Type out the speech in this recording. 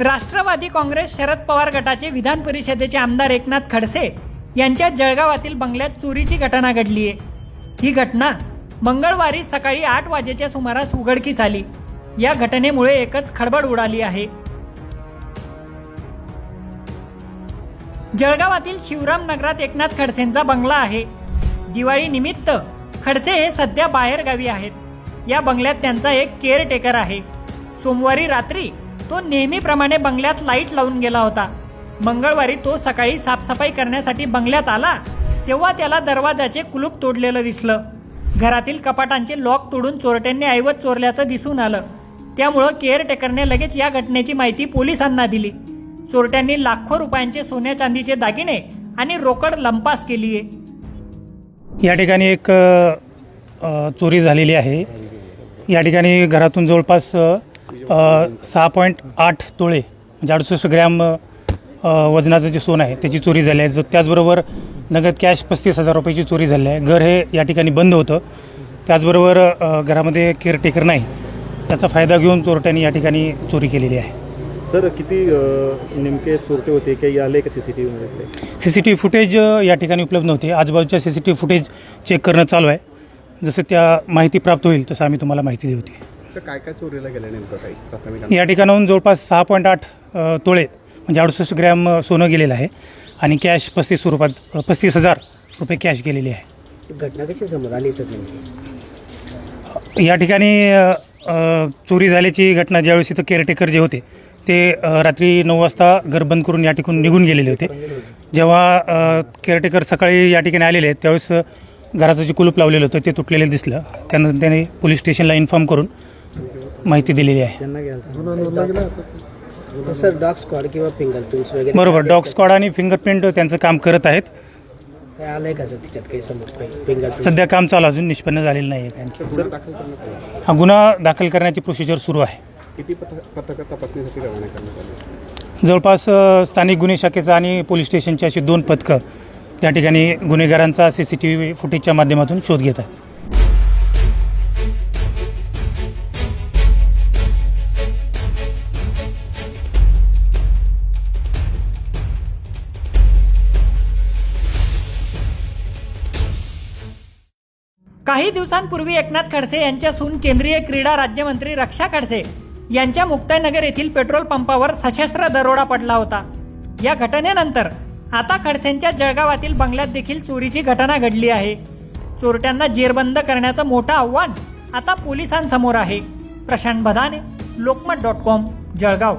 राष्ट्रवादी काँग्रेस शरद पवार गटाचे विधान परिषदेचे आमदार एकनाथ खडसे यांच्या जळगावातील बंगल्यात चोरीची घटना घडली आहे. ही घटना मंगळवारी सकाळी आठ वाजेच्या सुमारास उघडकीस आली. या घटनेमुळे एकच खळबळ उडाली आहे. जळगावातील शिवराम नगरात एकनाथ खडसेंचा बंगला आहे. दिवाळी निमित्त खडसे हे सध्या बाहेर गावी आहेत. या बंगल्यात त्यांचा एक केअरटेकर आहे. सोमवारी रात्री तो नेहमीप्रमाणे बंगल्यात लाइट लावून गेला होता. मंगळवारी तो सकाळी साफसफाई करण्यासाठी बंगल्यात आला तेव्हा त्याला दरवाजाचे कुलूप तोडलेलं दिसलं. घरातील कपाटांचे लॉक तोडून चोरट्यांनी ऐवत चोरल्याचं दिसून आलं. त्यामुळं केअरटेकरने लगेच या घटनेची माहिती पोलिसांना दिली. चोरट्यांनी लाखो रुपयांचे सोन्या चांदीचे दागिने आणि रोकड लंपास केली आहे या ठिकाणी एक चोरी झालेली आहे. या ठिकाणी घरातून जवळपास सहा पॉईंट आठ तोळे म्हणजे अडुसष्ट ग्रॅम अ, वजनाचं जे सोनं आहे त्याची चोरी झाली आहे. जो त्याचबरोबर नगद कॅश पस्तीस हजार रुपयाची चोरी झाली आहे. घर हे या ठिकाणी बंद होतं. त्याचबरोबर अ, घरामध्ये केअरटेकर नाही. त्याचा फायदा घेऊन चोरट्यांनी या ठिकाणी चोरी केलेली आहे. सर किती अ, नेमके चोरटे होते? काही आले का सी सी टी व्हीमध्ये C C T V footage अ, या ठिकाणी उपलब्ध नव्हते. आजूबाजूच्या C C T V footage check करणं चालू आहे. जसं त्या माहिती प्राप्त होईल तसं आम्ही तुम्हाला माहिती देऊ होती काय काय चोरीला गेलं नेमकं काही प्राथमिक या ठिकाणाहून जवळपास सहा पॉईंट आठ तोळे म्हणजे अडुसष्ट ग्रॅम सोनं गेलेलं आहे. आणि कॅश पस्तीस स्वरूपात पस्तीस हजार रुपये कॅश गेलेली आहे. घटना कशी समोर आली सर नेमकी? या ठिकाणी चोरी झाल्याची घटना ज्यावेळेस इथं केअरटेकर जे होते ते रात्री नऊ वाजता घर बंद करून या ठिकाणी निघून गेलेले होते. जेव्हा केअरटेकर सकाळी या ठिकाणी आलेले आहेत त्यावेळेस घराचं जे कुलूप लावलेलं होतं ते तुटलेलं दिसलं. त्यानंतर त्याने पोलीस स्टेशनला इन्फॉर्म करून माहिती दिलेली आहे. सर डॉग स्क्वॉड किंवा फिंगरप्रिंट्स वगैरे बरोबर डॉग स्क्वॉड आणि फिंगरप्रिंट त्यांचं काम करत आहेत. काय आलंय का सर त्याच्यात काही समोर काही सध्या काम चालू अजून निष्पन्न झालेलं नाही आहे. हा गुन्हा दाखल करण्याची प्रोसिजर सुरू आहे. किती पथ पथकं तपासणीसाठी रवाना करण्यात आले? जवळपास स्थानिक गुन्हे शाखेचा आणि पोलीस स्टेशनची अशी दोन पथकं त्या ठिकाणी गुन्हेगारांचा सी सी टी व्ही फुटेजच्या माध्यमातून शोध घेत आहेत. काही दिवसांपूर्वी एकनाथ खडसे यांच्या सून केंद्रीय क्रीडा राज्यमंत्री रक्षा खडसे यांच्या मुक्ताईनगर येथील पेट्रोल पंपावर सशस्त्र दरोडा पडला होता. या घटनेनंतर आता खडसेंच्या जळगावातील बंगल्यात देखील चोरीची घटना घडली आहे. चोरट्यांना जेरबंद करण्याचं मोठं आव्हान आता पोलिसांसमोर आहे. प्रशांत बधाने लोकमत डॉट कॉम जळगाव.